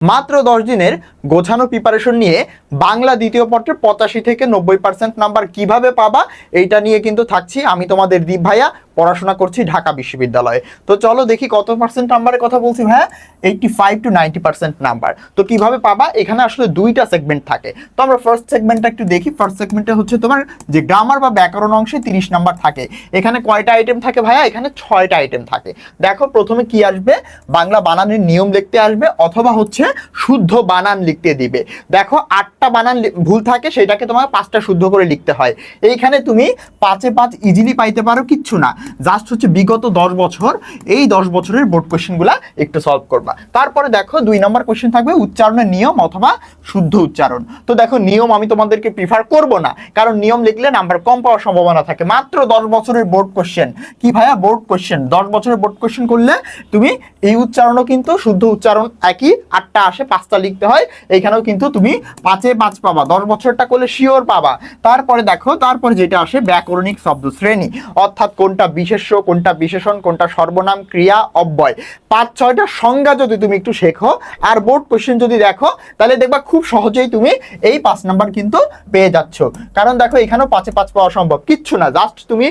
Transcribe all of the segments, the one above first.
মাত্র দশ দিনের গোছানো প্রিপারেশন নিয়ে বাংলা দ্বিতীয় পত্রে পঁচাশি থেকে নব্বই পার্সেন্ট নাম্বার কীভাবে পাবা, এইটা নিয়ে কিন্তু থাকছি। আমি তোমাদের দীপ ভাইয়া পড়াশোনা করছি ঢাকা বিশ্ববিদ্যালয়ে। তো চলো দেখি কত পার্সেন্ট নাম্বারের কথা বলছি ভাইয়া eighty five two ninety percent number তো কীভাবে পাবা? এখানে আসলে দুইটা সেগমেন্ট থাকে। তো আমরা ফার্স্ট সেগমেন্টটা একটু দেখি। ফার্স্ট সেগমেন্টে হচ্ছে তোমার যে গ্রামার বা ব্যাকরণ অংশে তিরিশ নাম্বার থাকে। এখানে কয়টা আইটেম থাকে ভাইয়া? এখানে ছয়টা আইটেম থাকে। দেখো, প্রথমে কি আসবে? বাংলা বানানের নিয়ম লিখতে আসবে, অথবা হচ্ছে শুদ্ধ বানান লিখতে দিবে। দেখো, আটটা বানান ভুল থাকে, সেটাকে তোমার পাঁচটা শুদ্ধ করে লিখতে হয়। এইখানে তুমি পাঁচে পাঁচ ইজিলি পাইতে পারো, কিচ্ছু না। জাস্ট হচ্ছে বিগত দশ বছর, এই দশ বছরের বোর্ড কোশ্চেনগুলা একটু সলভ করবা। তারপরে দেখো দুই নম্বর কোশ্চেন থাকবে উচ্চারণের নিয়ম অথবা শুদ্ধ উচ্চারণ। তো দেখো নিয়ম আমি তোমাদেরকে প্রিফার করব না, কারণ নিয়ম লিখলে নাম্বার কম পাওয়ার সম্ভাবনা থাকে। মাত্র দশ বছরের বোর্ড কোশ্চেন কি ভাইয়া বোর্ড কোশ্চেন দশ বছরের বোর্ড কোশ্চেন করলে তুমি এই উচ্চারণও কিন্তু শুদ্ধ উচ্চারণ একই, আটটা আসে, পাঁচটা লিখতে হয়। এইখানেও কিন্তু তুমি পাঁচে পাঁচ পাবা, দশ বছরটা করলে শিওর পাবা। তারপরে দেখো, তারপরে যেটা আসে ব্যাকরণিক শব্দ শ্রেণি, অর্থাৎ কোনটা বিশেষ্য, কোনটা বিশেষণ, কোনটা সর্বনাম, ক্রিয়া, অব্যয়। পাঁচ, ছয়টা সংজ্ঞা যদি তুমি একটু শেখো, আর বোর্ড কোশ্চেন যদি দেখো, তাহলে দেখবা খুব সহজেই তুমি এই পাঁচ নাম্বার কিন্তু পেয়ে যাচ্ছ। কারণ দেখো, এখানেও পাঁচে পাঁচ পাওয়া সম্ভব। কিচ্ছু না জাস্ট তুমি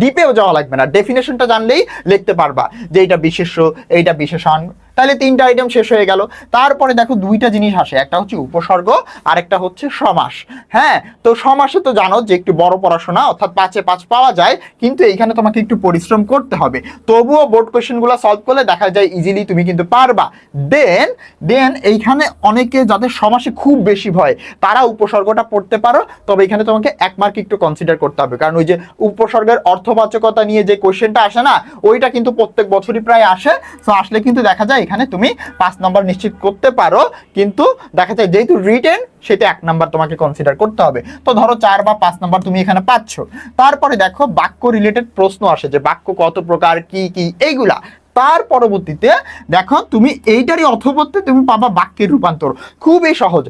ডিপেও যাওয়া লাগবে না। ডেফিনেশনটা জানলেই লিখতে পারবা যে এইটা বিশেষ্য, এইটা বিশেষণ তাহলে তিনটা আইটেম শেষ হয়ে গেল। তারপরে দেখো দুইটা জিনিস আসে, একটা হচ্ছে উপসর্গ আর একটা হচ্ছে সমাস। হ্যাঁ তো সমাসে তো জানো যে একটু বড় পড়াশোনা, অর্থাৎ পাঁচে পাঁচ পাওয়া যায়, কিন্তু এইখানে তোমাকে একটু পরিশ্রম করতে হবে। তবুও বোর্ড কোয়েশ্চেনগুলো সলভ করলে দেখা যায় ইজিলি তুমি কিন্তু পারবা। দেন দেন এইখানে অনেকে যাদের সমাসে খুব বেশি ভয়, তারা উপসর্গটা পড়তে পারো, তবে এখানে তোমাকে এক মার্ক একটু কনসিডার করতে হবে। কারণ ওই যে উপসর্গের অর্থবাচকতা নিয়ে যে কোয়েশ্চেনটা আসে না, ওইটা কিন্তু প্রত্যেক বছরই প্রায় আসে। তো আসলে কিন্তু দেখা যায় এখানে তুমি পাঁচ নম্বর নিশ্চিত করতে পারো, কিন্তু দেখা যায় যেহেতু রিটেন সেটা এক নম্বর তোমাকে কনসিডার করতে হবে। তো ধরো চার বা পাঁচ নম্বর তুমি এখানে পাচ্ছ। তারপরে দেখো বাক্য রিলেটেড প্রশ্ন আসে যে বাক্য কত প্রকার, কি কি, এইগুলা। তার পরবর্তীতে দেখো তুমি এইটারই অথবত্তে তুমি পাবা বাক্যের রূপান্তর। খুবই সহজ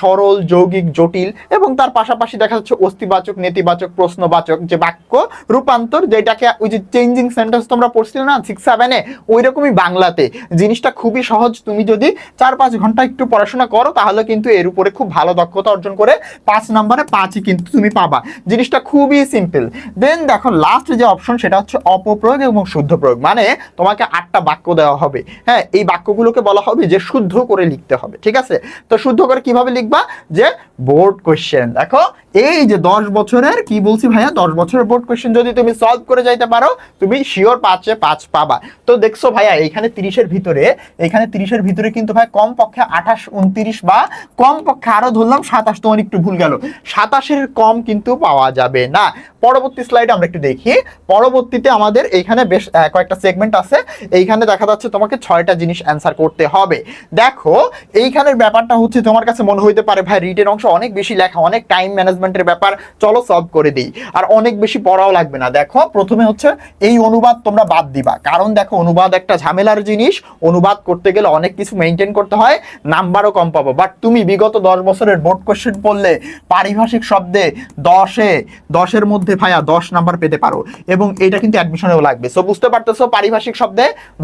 সরল, যৌগিক, জটিল এবং তার পাশাপাশি দেখা যাচ্ছে অস্তিবাচক নেতিবাচক, প্রশ্নবাচক যে বাক্য রূপান্তর যেটাকে ওই যে চেঞ্জিং সেন্টেন্স তোমরা পড়ছিলে না সিক্স সেভেনে ওই রকমই বাংলাতে। জিনিসটা খুবই সহজ, তুমি যদি চার, পাঁচ ঘণ্টা একটু পড়াশোনা করো তাহলে কিন্তু এর উপরে খুব ভালো দক্ষতা অর্জন করে পাঁচ নাম্বারে পাঁচই কিন্তু তুমি পাবা। জিনিসটা খুবই সিম্পল দেন দেখো লাস্ট যে অপশন সেটা হচ্ছে অপপ্রয়োগ এবং শুদ্ধ প্রয়োগ মানে তোমাকে আটটা বাক্য দেওয়া হবে। হ্যাঁ এই বাক্যগুলোকে বলা হবে যে শুদ্ধ করে লিখতে হবে, ঠিক আছে? তো শুদ্ধ করে কীভাবে লিখবা? যে বোর্ড কোশ্চেন দেখো, এই যে দশ বছরের, কি বলছি ভাইয়া? দশ বছরের বোর্ড কোশ্চেন যদি তুমি সলভ করে যাইতে পারো, তুমি শিওর পাঁচে পাঁচ পাবা। তো দেখছ ভাইয়া, এইখানে তিরিশের ভিতরে এখানে তিরিশের ভিতরে কিন্তু ভাই কম পক্ষে আঠাশ, উনত্রিশ বা কম পক্ষে আরও ধরলাম সাতাশ, তোমার একটু ভুল গেল। সাতাশের কম কিন্তু পাওয়া যাবে না। পরবর্তী স্লাইড আমরা একটু দেখি। পরবর্তীতে আমাদের এখানে বেশ কয়েকটা সেগমেন্ট আছে। এইখানে দেখা যাচ্ছে তোমাকে ছয়টা জিনিস অ্যান্সার করতে হবে। দেখো, এইখানের ব্যাপারটা হচ্ছে তোমার কাছে মনে হইতে পারে, ভাই রিটেন অংশ অনেক বেশি লেখা, অনেক টাইম ম্যানেজমেন্টের ব্যাপার, চলো সলভ করে দিই। আর অনেক বেশি পড়াও লাগবে না। দেখো, প্রথমে হচ্ছে এই অনুবাদ তোমরা বাদ দিবা। কারণ দেখো, অনুবাদ একটা ঝামেলার জিনিস, অনুবাদ করতে গেলে অনেক কিছু মেনটেন করতে হয় নাম্বারও কম পাবো। বাট তুমি বিগত দশ বছরের বোর্ড কোশ্চেন পড়লে, পারিভাষিক শব্দে দশে, দশের মধ্যে ভাইয়া দশ নাম্বার পেতে পারো। এবং এটা কিন্তু অ্যাডমিশনেও লাগবে। সো বুঝতে পারতেছো? পারিভাষিক শব্দে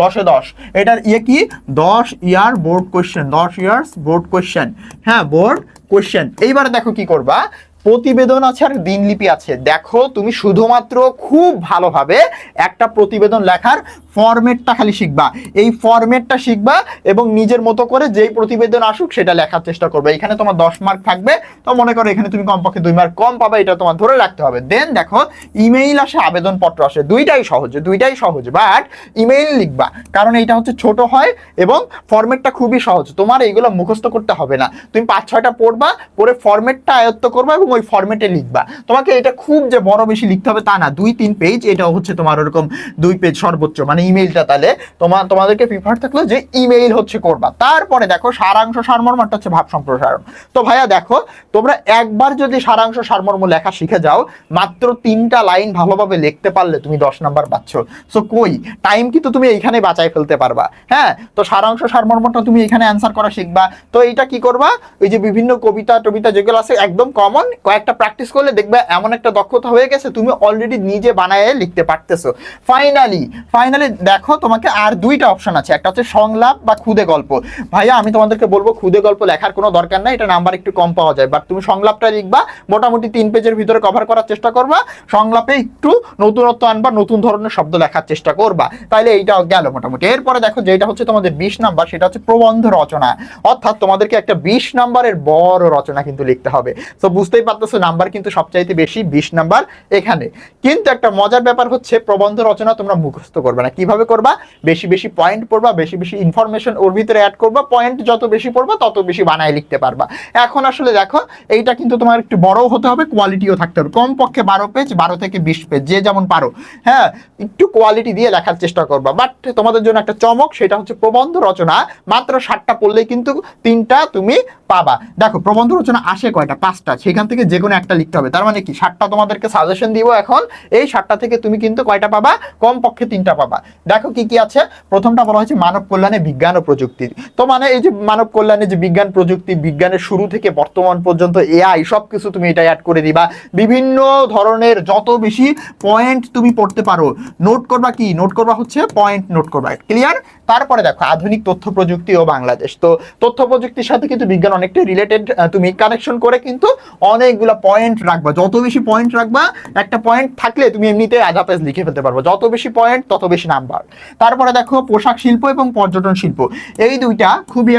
দশে দশ। এটার ইয়ে কি? দশ ইয়ার বোর্ড কোয়েশ্চেন দশ ইয়ার্স বোর্ড কোয়েশ্চেন হ্যাঁ বোর্ড কোয়েশ্চেন এইবারে দেখো কি করবা? প্রতিবেদন আছে আর দিনলিপি আছে। দেখো, তুমি শুধুমাত্র খুব ভালোভাবে একটা প্রতিবেদন লেখার ফরম্যাটটা খালি শিখবা। এই ফরম্যাটটা শিখবা এবং নিজের মতো করে যেই প্রতিবেদন আসুক সেটা লেখার চেষ্টা করবে। এখানে তোমার দশ মার্ক থাকবে। তো মনে করো এখানে তুমি কমপক্ষে দুই মার্ক কম পাবে, এটা তোমার ধরে রাখতে হবে। দেন দেখো ইমেইল আসে, আবেদনপত্র আসে। দুইটাই সহজ দুইটাই সহজ। বাট ইমেইল লিখবা। কারণ এইটা হচ্ছে ছোট হয় এবং ফরম্যাটটা খুবই সহজ। তোমার এইগুলো মুখস্থ করতে হবে না। তুমি পাঁচ, ছয়টা পড়বা পরে ফরম্যাটটা আয়ত্ত করবা এবং ওই ফরম্যাটে লিখবা। তোমাকে এটা খুব যে বড় বেশি লিখতে হবে তা না, দুই, তিন পেজ এটা হচ্ছে তোমার ওরকম দুই পেজ সর্বোচ্চ মানে ইমেইলটা তাহলে তোমার তোমাদেরকে প্রিফার থাকল যে ইমেইল হচ্ছে করবা। তারপরে দেখো সারাংশ সারমর্মটা হচ্ছে ভাব সম্প্রসারণ। তো ভাইয়া দেখো, তোমরা একবার যদি সারাংশ সারমর্ম লেখা শিখে যাও, মাত্র তিনটা লাইন ভালোভাবে লিখতে পারলে তুমি দশ নাম্বার পাচ্ছ। সো কই? টাইম কিন্তু তুমি এইখানে বাঁচাই ফেলতে পারবা। হ্যাঁ? তো সারাংশ সারমর্মটা তুমি এখানে অ্যান্সার করা শিখবা। তো এইটা কি করবা? ওই যে বিভিন্ন কবিতা টবিতা যেগুলো আছে, একদম কমন কয়েকটা প্র্যাকটিস করলে দেখবে এমন একটা দক্ষতা হয়ে গেছে, তুমি অলরেডি নিজে বানায় লিখতে পারতেছো। ফাইনালি ফাইনালি দেখো তোমাকে আর দুইটা অপশন আছে, একটা হচ্ছে সংলাপ বা খুদে গল্প। ভাইয়া, আমি তোমাদেরকে বলব, খুদে গল্প লেখার কোনো দরকার নাই, এটা নাম্বার একটু কম পাওয়া যায় বাট তুমি সংলাপটা লিখবা, মোটামুটি তিন পেজের ভিতরে কভার করার চেষ্টা করবা, সংলাপে একটু নতুনত্ব আনবা, নতুন ধরনের শব্দ লেখার চেষ্টা করবা। তাইলে এইটা গেল মোটামুটি। এরপরে দেখো যেটা হচ্ছে তোমাদের বিশ নাম্বার, সেটা হচ্ছে প্রবন্ধ রচনা। অর্থাৎ তোমাদেরকে একটা বিশ নাম্বারের বড় রচনা কিন্তু লিখতে হবে। তো বুঝতেই পারতেছো নাম্বার কিন্তু সবচাইতে বেশি বিশ নাম্বার এখানে। কিন্তু একটা মজার ব্যাপার হচ্ছে, প্রবন্ধ রচনা তোমরা মুখস্থ করবে না। কীভাবে করবা? বেশি বেশি পয়েন্ট পড়বা, বেশি বেশি ইনফরমেশন ওর ভিতরে অ্যাড করবা পয়েন্ট যত বেশি পড়বা, তত বেশি বানায় লিখতে পারবা। এখন আসলে দেখো, এইটা কিন্তু তোমার একটু বড়ও হতে হবে কোয়ালিটিও থাকতে হবে। কমপক্ষে বারো পেজ বারো থেকে বিশ পেজ যে যেমন পারো। হ্যাঁ একটু কোয়ালিটি দিয়ে লেখার চেষ্টা করবা। বাট তোমাদের জন্য একটা চমক, সেটা হচ্ছে প্রবন্ধ রচনা। মাত্র ষাটটা পড়লেই কিন্তু তিনটা তুমি পাবা। দেখো, প্রবন্ধ রচনা আসে কয়টা? পাঁচটা। সেখান থেকে যে কোনো একটা লিখতে হবে। তার মানে কি? ষাটটা তোমাদেরকে সাজেশন দিব এখন। এই ষাটটা থেকে তুমি কিন্তু কয়টা পাবা? কমপক্ষে তিনটা পাবা। দেখো কি কি আছে? প্রথমটা বলা হয়েছে মানব কল্যাণে বিজ্ঞান ও প্রযুক্তি। তো মানে এই যে মানব কল্যাণে যে বিজ্ঞান, প্রযুক্তি, বিজ্ঞানের শুরু থেকে বর্তমান পর্যন্ত এআই সব কিছু তুমি এটা অ্যাড করে দিবা। বিভিন্ন ধরনের যত বেশি পয়েন্ট তুমি পড়তে পারো নোট করবা কি? নোট করবা হচ্ছে পয়েন্ট নোট করবা। ক্লিয়ার তারপরে দেখো, আধুনিক তথ্য প্রযুক্তি ও বাংলাদেশ। তো তথ্য প্রযুক্তির সাথে কিন্তু বিজ্ঞান অনেকটা রিলেটেড তুমি কানেকশন করে কিন্তু অনেকগুলা পয়েন্ট রাখবা। যত বেশি পয়েন্ট রাখবা, একটা পয়েন্ট থাকলে তুমি এমনিতে আধা পেজ লিখে ফেলতে পারব। যত বেশি পয়েন্ট তত বেশি নাম্বার তারপরে দেখো, পোশাক শিল্প এবং পর্যটন শিল্প। এই দুইটা খুবই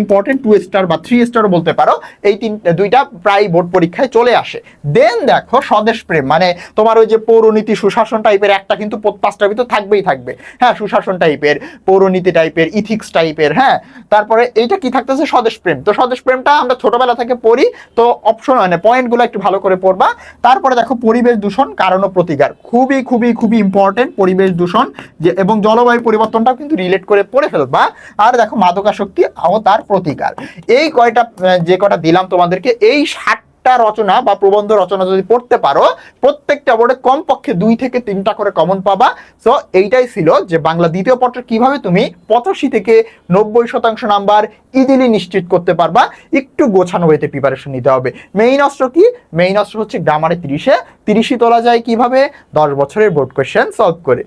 ইম্পর্টেন্ট টু স্টার বা থ্রি স্টারও বলতে পারো। এই তিন, দুইটা প্রায় বোর্ড পরীক্ষায় চলে আসে। দেন দেখো, স্বদেশ প্রেম। মানে তোমার ওই যে পৌরনীতি, সুশাসন টাইপের একটা কিন্তু পাঁচটার ভিতর থাকবেই থাকবে। হ্যাঁ সুশাসন টাইপের পৌরনীতি টাইপের ইথিক্স টাইপের হ্যাঁ? তারপরে এইটা কি থাকতেছে? স্বদেশ প্রেম। তো স্বদেশ প্রেমটা আমরা ছোটবেলা থেকে পড়ি, তো অপশন মানে পয়েন্টগুলো একটু ভালো করে পড়বা। তারপরে দেখো পরিবেশ দূষণ, কারণ ও প্রতিকার। খুবই খুবই খুবই ইম্পর্টেন্ট পরিবেশ দূষণ, যে এবং জলবায়ু পরিবর্তনটাও কিন্তু রিলেট করে পড়ে ফেলবা। আর দেখো মাদকাসক্তি, ও তার প্রতিকার। এই কয়টা যে কয়টা দিলাম তোমাদেরকে, এই ষাটটা রচনা বা প্রবন্ধ রচনা যদি পড়তে পারো, প্রত্যেকটা বোর্ডে কমপক্ষে দুই থেকে তিনটা করে কমন পাবা। সো এইটাই ছিল যে বাংলা দ্বিতীয় পত্র কীভাবে তুমি পঁচাশি থেকে নব্বই শতাংশ নাম্বার ইজিলি নিশ্চিত করতে পারবা। একটু গোছানো হইতে প্রিপারেশন নিতে হবে। মেইন অস্ত্র কি? মেইন অস্ত্র হচ্ছে গ্রামারে তিরিশে। তিরিশই তোলা যায় কীভাবে? দশ বছরের বোর্ড কোয়েশ্চেন সলভ করে।